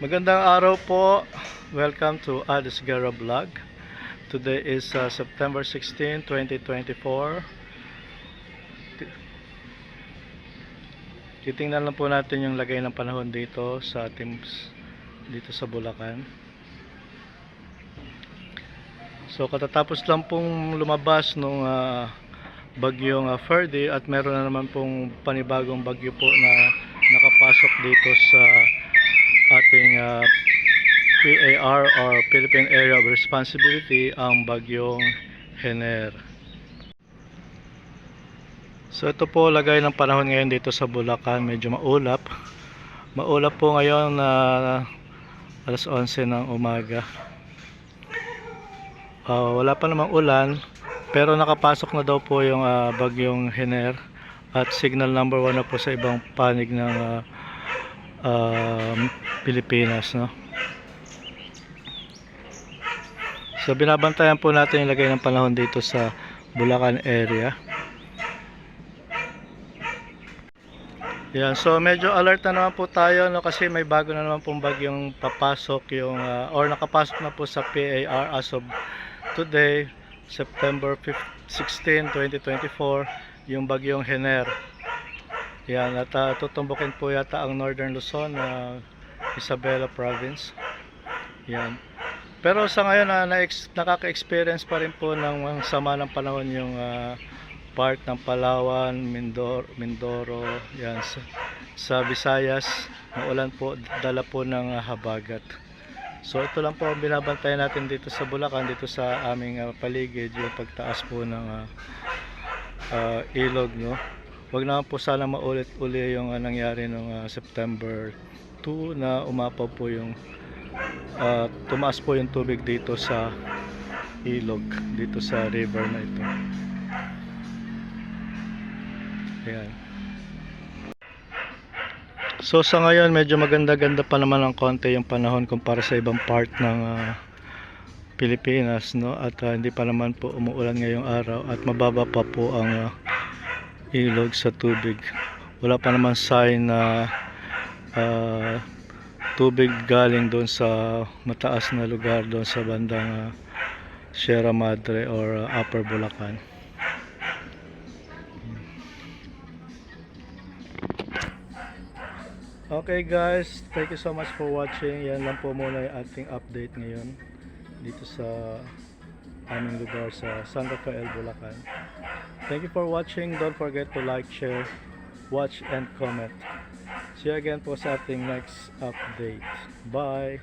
Magandang araw po. Welcome to Adis Guerra Vlog. Today is uh, September 16, 2024. Ti- Titingnan lang po natin yung lagay ng panahon dito sa ating dito sa Bulacan. So katatapos lang pong lumabas nung ah, bagyong uh, Ferdy at meron na naman pong panibagong bagyo po na nakapasok dito sa ating ah, PAR or Philippine Area of Responsibility ang bagyong Hener. So ito po lagay ng panahon ngayon dito sa Bulacan, medyo maulap. Maulap po ngayon na alas 11 ng umaga. Ah, wala pa namang ulan, pero nakapasok na daw po yung ah, bagyong Hener at signal number 1 na po sa ibang panig ng ah, um, Pilipinas, no? So binabantayan po natin yung lagay ng panahon dito sa Bulacan area. Yan, so medyo alert na naman po tayo no kasi may bago na naman pong bagyong papasok yung ah, or nakapasok na po sa PAR as of today, September 5 16, 2024, yung bagyong Hener. Yan, at ah, tutumbukin po yata ang Northern Luzon, na Isabela Province. Yan. Pero sa ngayon, na nakaka-experience pa rin po ng sama ng panahon yung ah, part ng Palawan, Mindoro, Mindoro yan, sa, sa Visayas, maulan po, dala po ng ah, habagat. So ito lang po ang binabantayan natin dito sa Bulacan, dito sa aming ah, paligid, yung pagtaas po ng ah, ah, ilog, no? Huwag naman po sana maulit-uli yung ah, nangyari noong September 2 na umapaw po yung ah, tumaas po yung tubig dito sa ilog, dito sa river na ito. Ayan. So sa ngayon medyo maganda-ganda pa naman ang konti yung panahon kumpara sa ibang part ng ah, Pilipinas no at ah, hindi pa naman po umuulan ngayong araw at mababa pa po ang ah, ilog sa tubig. Wala pa naman sign na ah, tubig galing doon sa mataas na lugar doon sa bandang ah, Sierra Madre or ah, Upper Bulacan. Okay guys, thank you so much for watching. Yan lang po muna yung ating update ngayon dito sa aming lugar sa San Rafael, Bulacan. Thank you for watching. Don't forget to like, share, watch, and comment. See you again po sa ating next update. Bye!